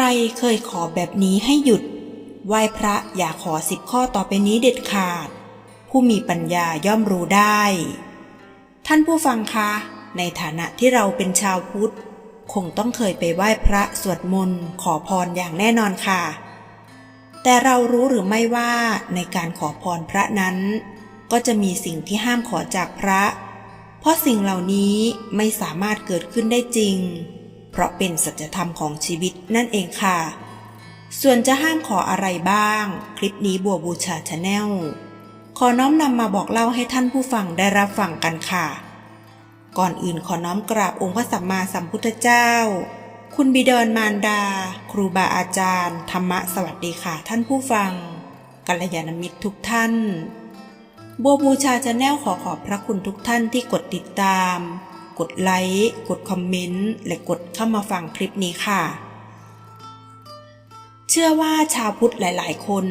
รเคยขอแบบนี้ให้หยุด ไหว้พระอย่าขอสิบข้อต่อไปนี้เด็ดขาด ผู้มีปัญญาย่อมรู้ได้ ท่านผู้ฟังคะ ในฐานะที่เราเป็นชาวพุทธ คงต้องเคยไปไหว้พระสวดมนต์ขอพรอย่างแน่นอนค่ะ แต่เรารู้หรือไม่ว่าในการขอพรพระนั้น ก็จะมีสิ่งที่ห้ามขอจากพระ เพราะสิ่งเหล่านี้ไม่สามารถเกิดขึ้นได้จริง เพราะเป็นสัจธรรมของชีวิตนั่นเองค่ะ ส่วนจะห้ามขออะไรบ้าง คลิปนี้บัวบูชาชาแนลขอน้อมนำมาบอกเล่าให้ท่านผู้ฟังได้รับฟังกันค่ะ ก่อนอื่นขอน้อมกราบองค์พระสัมมาสัมพุทธเจ้า คุณบิดรมารดา ครูบาอาจารย์ ธรรมะสวัสดีค่ะท่านผู้ฟังกัลยาณมิตรทุกท่าน บัวบูชาชาแนลขอขอบพระคุณทุกท่านที่กดติดตาม กดไลค์ กดคอมเมนต์ และกดเข้ามาฟังคลิปนี้ค่ะ เชื่อว่าชาวพุทธหลาย ๆ คน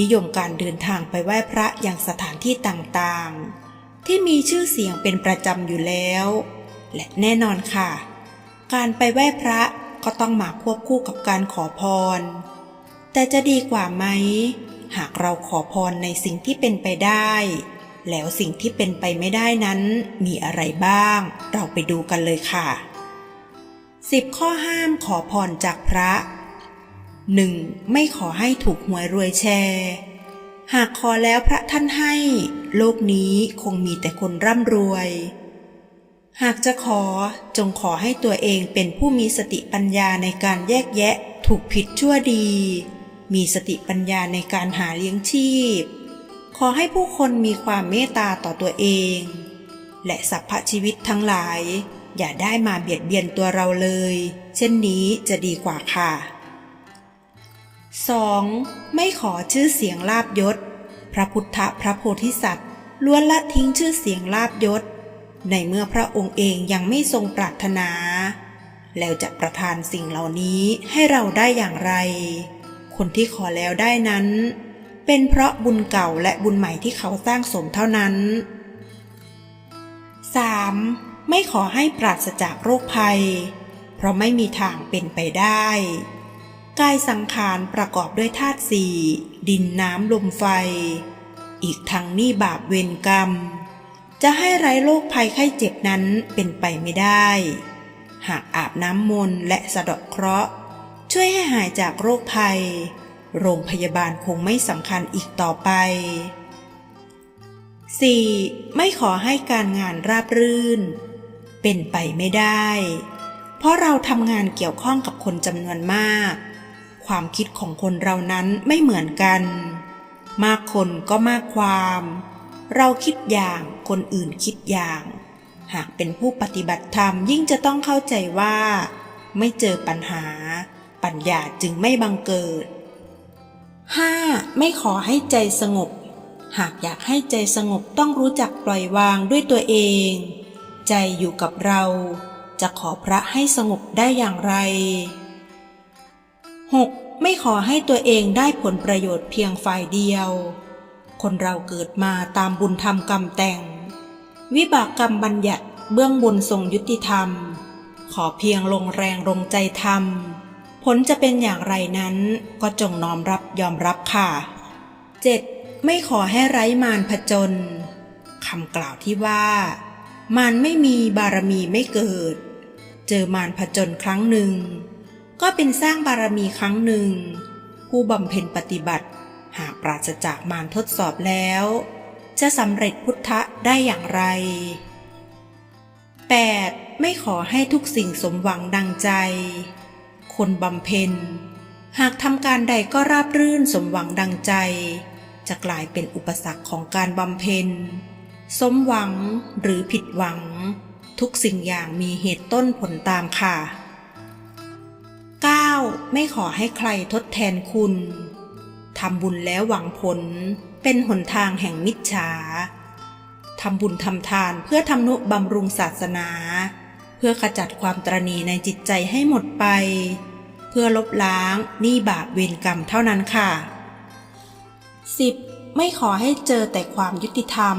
นิยมการเดินทางไปไหว้พระอย่างสถานที่ต่าง ๆ ที่มีชื่อเสียงเป็นประจำอยู่แล้ว และแน่นอนค่ะ การไปไหว้พระก็ต้องมาควบคู่กับการขอพร แต่จะดีกว่าไหม หากเราขอพรในสิ่งที่เป็นไปได้ แล้วสิ่งที่เป็นไปไม่ได้นั้นมีอะไรบ้าง เราไปดูกันเลยค่ะ 10 ข้อห้ามขอพรจากพระ 1. ไม่ขอให้ถูกหวยรวยแชร์ หากขอแล้วพระท่านให้ โลกนี้คงมีแต่คนร่ำรวย หากจะขอจงขอให้ตัวเองเป็นผู้มีสติปัญญาในการแยกแยะถูกผิดชั่วดี มีสติปัญญาในการหาเลี้ยงชีพ ขอให้ผู้คนมีความเมตตาต่อตัวเอง และสรรพชีวิตทั้งหลาย อย่าได้มาเบียดเบียนตัวเราเลย เช่นนี้จะดีกว่าค่ะ 2. ไม่ขอชื่อเสียงลาบยศ พระพุทธพระโพธิสัตว์ล้วนละทิ้งชื่อเสียงลาบยศ ในเมื่อพระองค์เองยังไม่ทรงปรารถนา แล้วจะประทานสิ่งเหล่านี้ให้เราได้อย่างไร คนที่ขอแล้วได้นั้น เป็นเพราะบุญเก่าและบุญใหม่ที่เขาสร้างสมเท่านั้น 3. ไม่ขอให้ปราศจากโรคภัย เพราะไม่มีทางเป็นไปได้กายสังขารประกอบด้วยธาตุสี่ดินน้ำลมไฟ อีกทั้งนี่บาปเวรกรรม จะให้ไร้โรคภัยไข้เจ็บนั้นเป็นไปไม่ได้ หากอาบน้ำมนต์และสะดาะเคราะห์ ช่วยให้หายจากโรคภัย โรงพยาบาลคงไม่สำคัญอีกต่อไป 4. ไม่ขอให้การงานราบรื่น เป็นไปไม่ได้ เพราะเราทำงานเกี่ยวข้องกับคนจำนวนมาก ความคิดของคนเรานั้นไม่เหมือนกัน มากคนก็มากความ เราคิดอย่างคนอื่นคิดอย่าง หากเป็นผู้ปฏิบัติธรรมยิ่งจะต้องเข้าใจว่า ไม่เจอปัญหา ปัญญาจึงไม่บังเกิด 5. ไม่ขอให้ใจสงบ หากอยากให้ใจสงบต้องรู้จักปล่อยวางด้วยตัวเอง ใจอยู่กับเรา จะขอพระให้สงบได้อย่างไร 6. ไม่ขอให้ตัวเองได้ผลประโยชน์เพียงฝ่ายเดียว คนเราเกิดมาตามบุญธรรมกรรมแต่ง วิบากกรรมบัญญัติเบื้องบนทรงยุติธรรม ขอเพียงลงแรงลงใจทำ ผลจะเป็นอย่างไรนั้นก็จงน้อมรับยอมรับค่ะ 7. ไม่ขอให้ไร้มารผจญคำกล่าวที่ว่า มารไม่มีบารมีไม่เกิด เจอมารผจญครั้งหนึ่ง ก็เป็นสร้างบารมีครั้งหนึ่ง ผู้บำเพ็ญปฏิบัติ หากปราศจากมารทดสอบแล้ว จะสำเร็จพุทธะได้อย่างไร 8. ไม่ขอให้ทุกสิ่งสมหวังดังใจ คนบำเพ็ญ หากทำการใดก็ราบรื่นสมหวังดังใจ จะกลายเป็นอุปสรรคของการบำเพ็ญ สมหวังหรือผิดหวัง ทุกสิ่งอย่างมีเหตุต้นผลตามค่ะ 9. ไม่ขอให้ใครทดแทนคุณทำบุญแล้วหวังผลเป็นหนทางแห่งมิจฉาทำบุญทำทานเพื่อทำนุบำรุงศาสนา เพื่อขจัดความตรณีในจิตใจให้หมดไป พื่อลบล้างหนี้บาปเวรกรรมเท่านั้นค่ะ 10. ไม่ขอให้เจอแต่ความยุติธรรม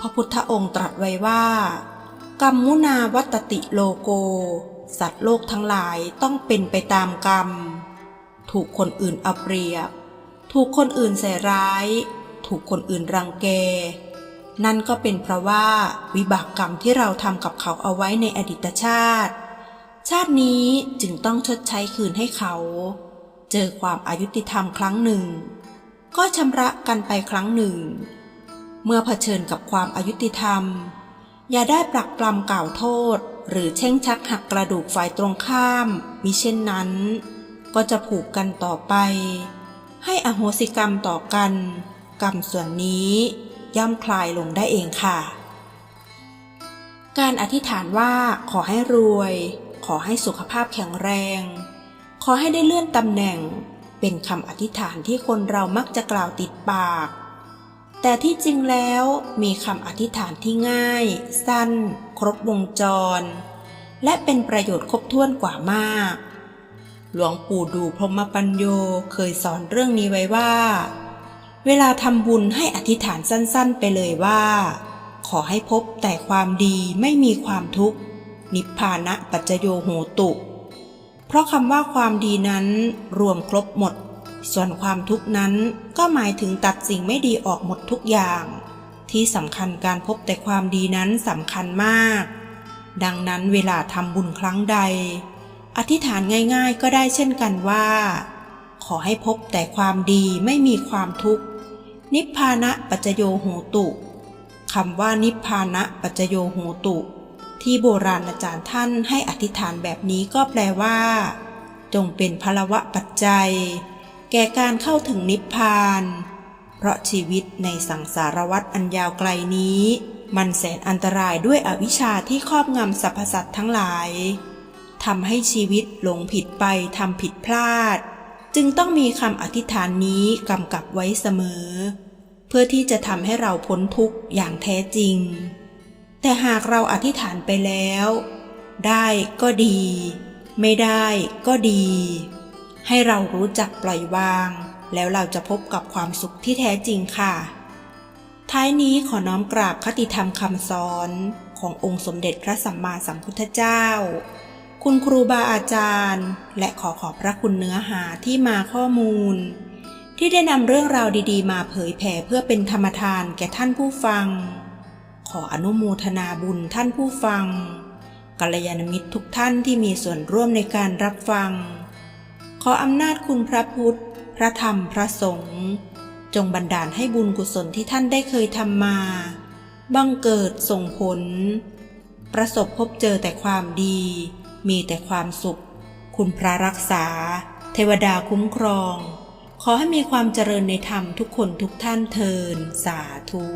พระพุทธองค์ตรัสไว้ว่า กรรมมุนาวัตติโลโก สัตว์โลกทั้งหลายต้องเป็นไปตามกรรม ถูกคนอื่นเอาเปรียบ ถูกคนอื่นใส่ร้าย ถูกคนอื่นรังแก นั่นก็เป็นเพราะว่าวิบากกรรมที่เราทำกับเขาเอาไว้ในอดีตชาติ ชาตินี้จึงต้องชดใช้คืนให้เขา เจอความอายุติธรรมครั้งหนึ่ง ก็ชำระกันไปครั้งหนึ่ง เมื่อเผชิญกับความอายุติธรรม อย่าได้ปรักปรำกล่าวโทษ หรือเช่งชักหักกระดูกฝ่ายตรงข้ามมิเช่นนั้น ก็จะผูกกันต่อไป ให้อโหสิกรรมต่อกัน กรรมส่วนนี้ย่อมคลายลงได้เองค่ะ การอธิษฐานว่าขอให้รวย ขอให้สุขภาพแข็งแรง ขอให้ได้เลื่อนตำแหน่ง เป็นคำอธิษฐานที่คนเรามักจะกล่าวติดปาก แต่ที่จริงแล้วมีคำอธิษฐานที่ง่าย สั้น ครบวงจร และเป็นประโยชน์ครบถ้วนกว่ามาก หลวงปู่ดูพรหมปัญโยเคยสอนเรื่องนี้ไว้ว่า เวลาทำบุญให้อธิษฐานสั้นๆ ไปเลยว่า ขอให้พบแต่ความดีไม่มีความทุกข์ นิพพานะปัจจโยโหตุ เพราะคำว่าความดีนั้นรวมครบหมด ส่วนความทุกนั้นก็หมายถึงตัดสิ่งไม่ดีออกหมดทุกอย่าง ที่สำคัญการพบแต่ความดีนั้นสำคัญมาก ดังนั้นเวลาทำบุญครั้งใด อธิษฐานง่ายๆก็ได้เช่นกันว่า ขอให้พบแต่ความดีไม่มีความทุกข์ นิพพานะปัจจโยโหตุคำว่านิพพานะปัจจโยโหตุ ที่โบราณอาจารย์ท่านให้อธิษฐานแบบนี้ก็แปลว่า จงเป็นพลวะปัจจัย แก่การเข้าถึงนิพพาน เพราะชีวิตในสังสารวัฏอันยาวไกลนี้ มันแสนอันตรายด้วยอวิชชาที่ครอบงำสรรพสัตว์ทั้งหลายทำให้ชีวิตหลงผิดไปทำผิดพลาด จึงต้องมีคำอธิษฐานนี้กำกับไว้เสมอ เพื่อที่จะทำให้เราพ้นทุกข์อย่างแท้จริง แต่หากเราอธิษฐานไปแล้ว ได้ก็ดี ไม่ได้ก็ดี ให้เรารู้จักปล่อยวาง แล้วเราจะพบกับความสุขที่แท้จริงค่ะ ท้ายนี้ขอน้อมกราบคติธรรมคำสอนขององค์สมเด็จพระสัมมาสัมพุทธเจ้า คุณครูบาอาจารย์ และขอขอบพระคุณเนื้อหาที่มาข้อมูล ที่ได้นำเรื่องราวดีๆ มาเผยแผ่เพื่อเป็นธรรมทานแก่ท่านผู้ฟัง ขออนุโมทนาบุญท่านผู้ฟังกัลยาณมิตรทุกท่านที่มีส่วนร่วมในการรับฟัง ขออำนาจคุณพระพุทธ พระธรรมพระสงฆ์จงบันดาลให้บุญกุศลที่ท่านได้เคยทำมา บังเกิดส่งผล ประสบพบเจอแต่ความดี มีแต่ความสุข คุณพระรักษา เทวดาคุ้มครอง ขอให้มีความเจริญในธรรมทุกคนทุกท่านเทินสาธุ